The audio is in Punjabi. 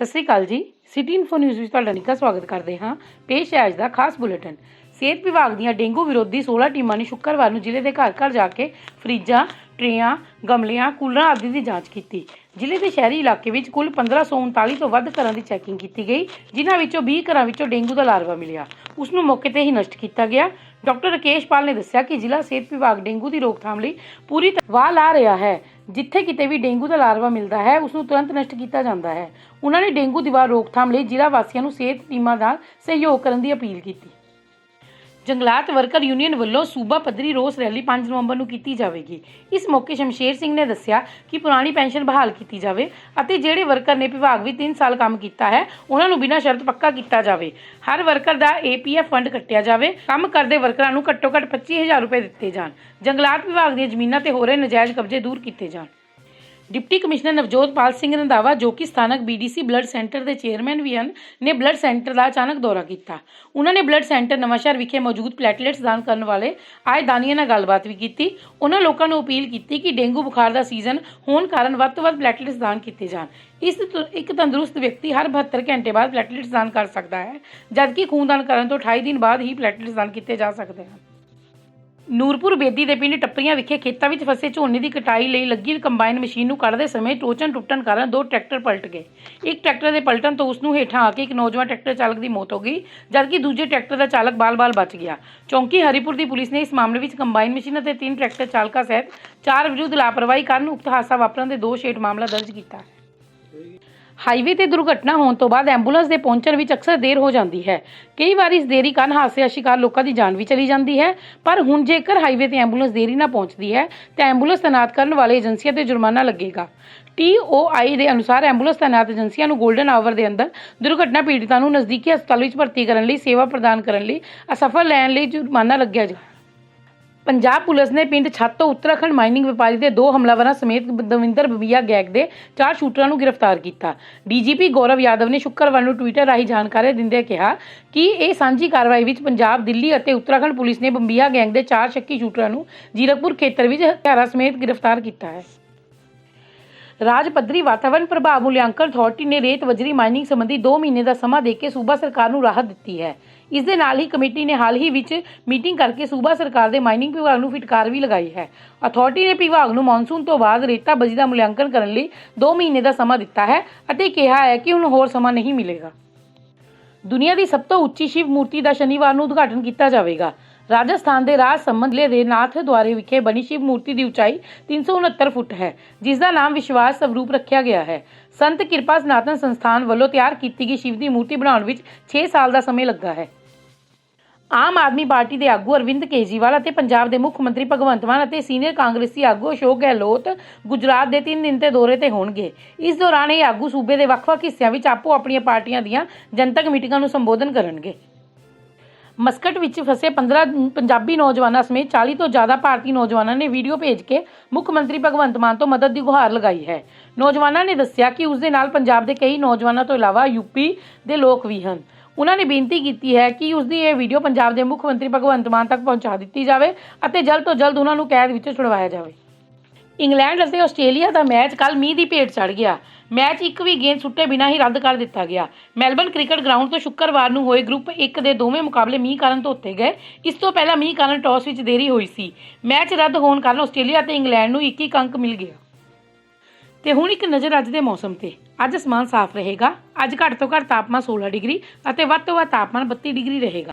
ਸਤਿ ਸ੍ਰੀ ਅਕਾਲ ਜੀ। ਸਿਟੀ ਇਨਫੋ ਨਿਊਜ਼ ਵਿੱਚ ਤੁਹਾਡਾ ਨਿੱਘਾ ਸਵਾਗਤ ਕਰਦੇ ਹਾਂ। ਪੇਸ਼ ਹੈ ਅੱਜ ਦਾ ਖਾਸ ਬੁਲੇਟਿਨ। ਸਿਹਤ ਵਿਭਾਗ ਦੀਆਂ ਡੇਂਗੂ ਵਿਰੋਧੀ 16 ਟੀਮਾਂ ਨੇ ਸ਼ੁੱਕਰਵਾਰ ਨੂੰ ਜ਼ਿਲ੍ਹੇ ਦੇ ਘਰ ਘਰ ਜਾ ਕੇ ਫਰਿੱਜਾਂ, ਟਰੇਆਂ, ਗਮਲਿਆਂ, ਕੂਲਰਾਂ ਆਦਿ ਦੀ ਜਾਂਚ ਕੀਤੀ। ਜ਼ਿਲ੍ਹੇ ਦੇ ਸ਼ਹਿਰੀ ਇਲਾਕੇ ਵਿੱਚ ਕੁੱਲ 1539 ਤੋਂ ਵੱਧ ਘਰਾਂ ਦੀ ਚੈਕਿੰਗ ਕੀਤੀ ਗਈ, ਜਿਨ੍ਹਾਂ ਵਿੱਚੋਂ 20 ਘਰਾਂ ਵਿੱਚੋਂ ਡੇਂਗੂ ਦਾ ਲਾਰਵਾ ਮਿਲਿਆ। ਉਸ ਨੂੰ ਮੌਕੇ ਤੇ ਹੀ ਨਸ਼ਟ ਕੀਤਾ ਗਿਆ। ਡਾਕਟਰ ਰਕੇਸ਼ ਪਾਲ ਨੇ ਦੱਸਿਆ ਕਿ ਜ਼ਿਲ੍ਹਾ ਸਿਹਤ ਵਿਭਾਗ ਡੇਂਗੂ ਦੀ ਰੋਕਥਾਮ ਲਈ ਪੂਰੀ ਤਰ੍ਹਾਂ ਵਾਹ ਲਾ ਰਿਹਾ ਹੈ। ਜਿੱਥੇ ਕਿਤੇ ਵੀ ਡੇਂਗੂ ਦਾ ਲਾਰਵਾ ਮਿਲਦਾ ਹੈ ਉਸ ਨੂੰ ਤੁਰੰਤ ਨਸ਼ਟ ਕੀਤਾ ਜਾਂਦਾ ਹੈ। ਉਹਨਾਂ ਨੇ ਡੇਂਗੂ ਦੀਵਾਰ ਰੋਕਥਾਮ ਲਈ ਜ਼ਿਲ੍ਹਾ ਵਾਸੀਆਂ ਨੂੰ ਸਿਹਤ ਟੀਮਾਂ ਨਾਲ ਸਹਿਯੋਗ ਕਰਨ ਦੀ ਅਪੀਲ ਕੀਤੀ। ਜੰਗਲਾਤ ਵਰਕਰ ਯੂਨੀਅਨ ਵੱਲੋਂ ਸੂਬਾ ਪੱਧਰੀ ਰੋਸ ਰੈਲੀ 5 ਨਵੰਬਰ ਨੂੰ ਕੀਤੀ ਜਾਵੇਗੀ। ਇਸ ਮੌਕੇ ਸ਼ਮਸ਼ੇਰ ਸਿੰਘ ਨੇ ਦੱਸਿਆ ਕਿ ਪੁਰਾਣੀ ਪੈਨਸ਼ਨ ਬਹਾਲ ਕੀਤੀ ਜਾਵੇ ਅਤੇ ਜਿਹੜੇ ਵਰਕਰ ਨੇ ਵਿਭਾਗ ਵਿੱਚ 3 ਸਾਲ ਕੰਮ ਕੀਤਾ ਹੈ, ਉਹਨਾਂ ਨੂੰ ਬਿਨਾਂ ਸ਼ਰਤ ਪੱਕਾ ਕੀਤਾ ਜਾਵੇ। ਹਰ ਵਰਕਰ ਦਾ ਏਪੀਐਫ ਫੰਡ ਕੱਟਿਆ ਜਾਵੇ। ਕੰਮ ਕਰਦੇ ਵਰਕਰਾਂ ਨੂੰ ਘੱਟੋ ਘੱਟ 25000 ਰੁਪਏ ਦਿੱਤੇ ਜਾਣ। ਜੰਗਲਾਤ ਵਿਭਾਗ ਦੀਆਂ ਜ਼ਮੀਨਾਂ ਤੇ ਹੋ ਰਹੇ ਨਜਾਇਜ਼ ਕਬਜ਼ੇ ਦੂਰ ਕੀਤੇ ਜਾਣ। ਡਿਪਟੀ ਕਮਿਸ਼ਨਰ ਨਵਜੋਤ ਪਾਲ ਸਿੰਘ ਰੰਧਾਵਾ ਜੋ ਕਿ ਸਥਾਨਕ ਬੀਡੀਸੀ ਬਲੱਡ ਸੈਂਟਰ ਦੇ ਚੇਅਰਮੈਨ ਵੀ ਹਨ, ਨੇ ਬਲੱਡ ਸੈਂਟਰ ਦਾ ਅਚਾਨਕ ਦੌਰਾ ਕੀਤਾ। ਉਹਨਾਂ ਨੇ ਬਲੱਡ ਸੈਂਟਰ ਨਵਾਂਸ਼ਹਿਰ ਵਿਖੇ ਮੌਜੂਦ ਪਲੇਟਲੇਟਸ ਦਾਨ ਕਰਨ ਵਾਲੇ ਆਏ ਦਾਨੀਆਂ ਨਾਲ ਗੱਲਬਾਤ ਵੀ ਕੀਤੀ। ਉਹਨਾਂ ਲੋਕਾਂ ਨੂੰ ਅਪੀਲ ਕੀਤੀ ਕਿ ਡੇਂਗੂ ਬੁਖਾਰ ਦਾ ਸੀਜ਼ਨ ਹੋਣ ਕਾਰਨ ਵੱਧ ਤੋਂ ਵੱਧ ਪਲੇਟਲੇਟਸ ਦਾਨ ਕੀਤੇ ਜਾਣ। ਇਸ ਤੋਂ, ਇੱਕ ਤੰਦਰੁਸਤ ਵਿਅਕਤੀ ਹਰ 72 ਘੰਟੇ ਬਾਅਦ ਪਲੇਟਲੇਟਸ ਦਾਨ ਕਰ ਸਕਦਾ ਹੈ, ਜਦਕਿ ਖੂਨਦਾਨ ਕਰਨ ਤੋਂ 28 ਦਿਨ ਬਾਅਦ ਹੀ ਪਲੇਟਲੇਟਸ ਦਾਨ ਕੀਤੇ ਜਾ ਸਕਦੇ ਹਨ। ਨੂਰਪੁਰ ਬੇਦੀ ਦੇ ਪਿੰਡ ਟੱਪਰੀਆਂ ਵਿਖੇ ਖੇਤਾਂ ਵਿੱਚ ਫਸੇ ਝੋਨੇ ਦੀ ਕਟਾਈ ਲਈ ਲੱਗੀ ਕੰਬਾਈਨ ਮਸ਼ੀਨ ਨੂੰ ਕੱਢਦੇ ਸਮੇਂ ਟੋਚਨ ਟੁੱਟਣ ਕਾਰਨ ਦੋ ਟਰੈਕਟਰ ਪਲਟ ਗਏ। ਇੱਕ ਟਰੈਕਟਰ ਦੇ ਪਲਟਣ ਤੋਂ ਉਸ ਨੂੰ ਹੇਠਾਂ ਆ ਕੇ ਇੱਕ ਨੌਜਵਾਨ ਟਰੈਕਟਰ ਚਾਲਕ ਦੀ ਮੌਤ ਹੋ ਗਈ, ਜਦਕਿ ਦੂਜੇ ਟਰੈਕਟਰ ਦਾ ਚਾਲਕ ਬਾਲ-ਬਾਲ ਬਚ ਗਿਆ। ਚੌਂਕੀ ਹਰੀਪੁਰ ਦੀ ਪੁਲਿਸ ਨੇ ਇਸ ਮਾਮਲੇ ਵਿੱਚ ਕੰਬਾਈਨ ਮਸ਼ੀਨ ਅਤੇ ਤਿੰਨ ਟਰੈਕਟਰ ਚਾਲਕਾਂ ਸਹਿਤ ਚਾਰ ਵਿਰੁੱਧ ਲਾਪਰਵਾਹੀ ਕਾਰਨ ਉਕਤ ਹਾਦਸਾ ਵਾਪਰਨ ਦੇ ਦੋਸ਼ ਹੇਠ ਮਾਮਲਾ ਦਰਜ ਕੀਤਾ। ਹਾਈਵੇ ਤੇ ਦੁਰਘਟਨਾ ਹੋਣ ਤੋਂ ਬਾਅਦ ਐਂਬੂਲੈਂਸ ਦੇ ਪਹੁੰਚਣ ਵਿੱਚ ਅਕਸਰ ਦੇਰ ਹੋ ਜਾਂਦੀ ਹੈ। ਕਈ ਵਾਰ ਇਸ ਦੇਰੀ ਕਾਰਨ ਹਾਦਸੇ ਦਾ ਸ਼ਿਕਾਰ ਲੋਕਾਂ ਦੀ ਜਾਨ ਵੀ ਚਲੀ ਜਾਂਦੀ ਹੈ, ਪਰ ਹੁਣ ਜੇਕਰ ਹਾਈਵੇ ਤੇ ਐਂਬੂਲੈਂਸ ਦੇਰੀ ਨਾਲ ਪਹੁੰਚਦੀ ਹੈ, ਤਾਂ ਐਂਬੂਲੈਂਸ ਤੈਨਾਤ ਕਰਨ ਵਾਲੇ ਏਜੰਸੀਆਂ ਤੇ ਜੁਰਮਾਨਾ ਲੱਗੇਗਾ। TOI ਦੇ ਅਨੁਸਾਰ ਐਂਬੂਲੈਂਸ ਤੈਨਾਤ ਏਜੰਸੀਆਂ ਨੂੰ 골ਡਨ ਆਵਰ ਦੇ ਅੰਦਰ ਦੁਰਘਟਨਾ ਪੀੜਤਾਂ ਨੂੰ ਨਜ਼ਦੀਕੀ ਹਸਪਤਾਲ ਵਿੱਚ ਭਰਤੀ ਕਰਨ ਲਈ ਸੇਵਾ ਪ੍ਰਦਾਨ ਕਰਨ ਲਈ ਅਸਫਲ ਲੈਣ ਲਈ ਜੁਰਮਾਨਾ ਲੱਗਿਆ ਜਾ ਪੰਜਾਬ ਪੁਲਿਸ ਨੇ ਪਿੰਡ ਛੱਤ ਤੋਂ ਉੱਤਰਾਖੰਡ ਮਾਈਨਿੰਗ ਵਪਾਰੀ ਦੇ ਦੋ ਹਮਲਾਵਰਾਂ ਸਮੇਤ ਦਵਿੰਦਰ ਬਬੀਆ ਗੈਂਗ ਦੇ ਚਾਰ ਸ਼ੂਟਰਾਂ ਨੂੰ ਗ੍ਰਿਫਤਾਰ ਕੀਤਾ। ਡੀਜੀਪੀ ਗੌਰਵ ਯਾਦਵ ਨੇ ਸ਼ੁੱਕਰਵਾਰ ਨੂੰ ਟਵਿੱਟਰ ਰਾਹੀਂ ਜਾਣਕਾਰੀ ਦਿੰਦਿਆਂ ਕਿਹਾ ਕਿ ਇਹ ਸਾਂਝੀ ਕਾਰਵਾਈ ਵਿੱਚ ਪੰਜਾਬ, ਦਿੱਲੀ ਅਤੇ ਉੱਤਰਾਖੰਡ ਪੁਲਿਸ ਨੇ ਬੰਬੀਆ ਗੈਂਗ ਦੇ ਚਾਰ ਸ਼ੱਕੀ ਸ਼ੂਟਰਾਂ ਨੂੰ ਜੀਰਕਪੁਰ ਖੇਤਰ ਵਿੱਚ ਹਥਿਆਰਾਂ ਸਮੇਤ ਗ੍ਰਿਫਤਾਰ ਕੀਤਾ ਹੈ। ਰਾਜ ਪੱਧਰੀ ਵਾਤਾਵਰਣ ਪ੍ਰਭਾਵ ਮੁਲਾਂਕਣ ਅਥਾਰਟੀ ਨੇ ਰੇਤ ਵਜਰੀ ਮਾਈਨਿੰਗ ਸੰਬੰਧੀ 2 ਮਹੀਨੇ ਦਾ ਸਮਾਂ ਦੇ ਕੇ ਸੂਬਾ ਸਰਕਾਰ ਨੂੰ ਰਾਹਤ ਦਿੱਤੀ ਹੈ। ਇਸ ਦੇ ਨਾਲ ਹੀ ਕਮੇਟੀ ਨੇ ਹਾਲ ਹੀ ਵਿੱਚ ਮੀਟਿੰਗ ਕਰਕੇ ਸੂਬਾ ਸਰਕਾਰ ਦੇ ਮਾਈਨਿੰਗ ਵਿਭਾਗ ਨੂੰ ਫਿਟਕਾਰ ਵੀ ਲਗਾਈ ਹੈ। ਅਥਾਰਟੀ ਨੇ ਵਿਭਾਗ ਨੂੰ ਮੌਨਸੂਨ ਤੋਂ ਬਾਅਦ ਰੇਤਾ ਬਜਰੀ ਦਾ ਮੁਲਾਂਕਣ ਕਰਨ ਲਈ 2 ਮਹੀਨੇ ਦਾ ਸਮਾਂ ਦਿੱਤਾ ਹੈ ਅਤੇ ਕਿਹਾ ਹੈ ਕਿ ਹੁਣ ਹੋਰ ਸਮਾਂ ਨਹੀਂ ਮਿਲੇਗਾ। ਦੁਨੀਆ ਦੀ ਸਭ ਤੋਂ ਉੱਚੀ ਸ਼ਿਵ ਮੂਰਤੀ ਦਾ ਸ਼ਨੀਵਾਰ ਨੂੰ ਉਦਘਾਟਨ ਕੀਤਾ ਜਾਵੇਗਾ। ਰਾਜਸਥਾਨ ਦੇ ਰਾਜ ਸੰਮੰਦਲੇ ਦੇ ਨਾਥ ਦੁਆਰੇ ਵਿਖੇ ਬਣੀ ਸ਼ਿਵ ਮੂਰਤੀ ਦੀ ਉਚਾਈ 369 ਫੁੱਟ ਹੈ ਜਿਸ ਦਾ ਨਾਮ ਵਿਸ਼ਵਾਸ ਸਵਰੂਪ ਰੱਖਿਆ ਗਿਆ ਹੈ। ਸੰਤ ਕਿਰਪਾ ਸਨਾਤਨ ਸੰਸਥਾਨ ਵੱਲੋਂ ਤਿਆਰ ਕੀਤੀ ਗਈ ਸ਼ਿਵ ਦੀ ਮੂਰਤੀ ਬਣਾਉਣ ਵਿੱਚ 6 ਸਾਲ ਦਾ ਸਮੇਂ ਲੱਗਾ ਹੈ। ਆਮ ਆਦਮੀ ਪਾਰਟੀ ਦੇ ਆਗੂ ਅਰਵਿੰਦ ਕੇਜਰੀਵਾਲ ਅਤੇ ਪੰਜਾਬ ਦੇ ਮੁੱਖ ਮੰਤਰੀ ਭਗਵੰਤ ਮਾਨ ਅਤੇ ਸੀਨੀਅਰ ਕਾਂਗਰਸੀ ਆਗੂ ਅਸ਼ੋਕ ਗਹਿਲੋਤ ਗੁਜਰਾਤ ਦੇ 3 ਦਿਨ ਦੇ ਦੌਰੇ ਤੇ ਹੋਣਗੇ। ਇਸ ਦੌਰਾਨ ਇਹ ਆਗੂ ਸੂਬੇ ਦੇ ਵੱਖ-ਵੱਖ ਹਿੱਸਿਆਂ ਵਿੱਚ ਆਪੋ ਆਪਣੀਆਂ ਪਾਰਟੀਆਂ ਦੀਆਂ ਜਨਤਕ ਮੀਟਿੰਗਾਂ ਨੂੰ ਸੰਬੋਧਨ ਕਰਨਗੇ। ਮਸਕਟ ਵਿੱਚ ਫਸੇ 15 ਪੰਜਾਬੀ ਨੌਜਵਾਨਾਂ ਸਮੇਤ 40 ਤੋਂ ਜ਼ਿਆਦਾ ਭਾਰਤੀ ਨੌਜਵਾਨਾਂ ਨੇ ਵੀਡੀਓ ਭੇਜ ਕੇ ਮੁੱਖ ਮੰਤਰੀ ਭਗਵੰਤ ਮਾਨ ਤੋਂ ਮਦਦ ਦੀ ਗੁਹਾਰ ਲਗਾਈ ਹੈ। ਨੌਜਵਾਨਾਂ ਨੇ ਦੱਸਿਆ ਕਿ ਉਸ ਦੇ ਨਾਲ ਪੰਜਾਬ ਦੇ ਕਈ ਨੌਜਵਾਨਾਂ ਤੋਂ ਇਲਾਵਾ ਯੂਪੀ ਦੇ ਲੋਕ ਵੀ ਹਨ। ਉਹਨਾਂ ਨੇ ਬੇਨਤੀ ਕੀਤੀ ਹੈ ਕਿ ਉਸ ਦੀ ਇਹ ਵੀਡੀਓ ਪੰਜਾਬ ਦੇ ਮੁੱਖ ਮੰਤਰੀ ਭਗਵੰਤ ਮਾਨ ਤੱਕ ਪਹੁੰਚਾ ਦਿੱਤੀ ਜਾਵੇ ਅਤੇ ਜਲਦ ਤੋਂ ਜਲਦ ਉਹਨਾਂ ਨੂੰ ਕੈਦ ਵਿੱਚੋਂ ਛੁਡਵਾਇਆ ਜਾਵੇ। ਇੰਗਲੈਂਡ ਅਤੇ ਆਸਟ੍ਰੇਲੀਆ ਦਾ ਮੈਚ ਕੱਲ ਮੀਂਹ ਦੀ ਭੇਟ ਚੜ ਗਿਆ। ਮੈਚ ਇੱਕ ਵੀ ਗੇਂਦ ਸੁੱਟੇ ਬਿਨਾਂ ਹੀ ਰੱਦ ਕਰ ਦਿੱਤਾ ਗਿਆ। ਮੈਲਬਨ ਕ੍ਰਿਕਟ ਗਰਾਊਂਡ ਤੋਂ ਸ਼ੁੱਕਰਵਾਰ ਨੂੰ ਹੋਏ ਗਰੁੱਪ 1 ਦੇ ਦੋਵੇਂ ਮੁਕਾਬਲੇ ਮੀਂਹ ਕਾਰਨ ਧੋਤੇ ਗਏ। ਇਸ ਤੋਂ ਪਹਿਲਾਂ ਮੀਂਹ ਕਾਰਨ ਟਾਸ ਵਿੱਚ ਦੇਰੀ ਹੋਈ ਸੀ। ਮੈਚ ਰੱਦ ਹੋਣ ਕਾਰਨ ਆਸਟ੍ਰੇਲੀਆ ਅਤੇ ਇੰਗਲੈਂਡ ਨੂੰ ਇੱਕ ਇੱਕ ਅੰਕ ਮਿਲ ਗਿਆ। ਤੇ ਹੁਣ ਇੱਕ ਨਜ਼ਰ ਅੱਜ ਦੇ ਮੌਸਮ ਤੇ। ਅੱਜ ਅਸਮਾਨ ਸਾਫ਼ ਰਹੇਗਾ। ਅੱਜ ਘੱਟ ਤੋਂ ਘੱਟ ਤਾਪਮਾਨ 16 ਡਿਗਰੀ ਅਤੇ ਵੱਧ ਤੋਂ ਵੱਧ ਤਾਪਮਾਨ 32 ਡਿਗਰੀ ਰਹੇਗਾ।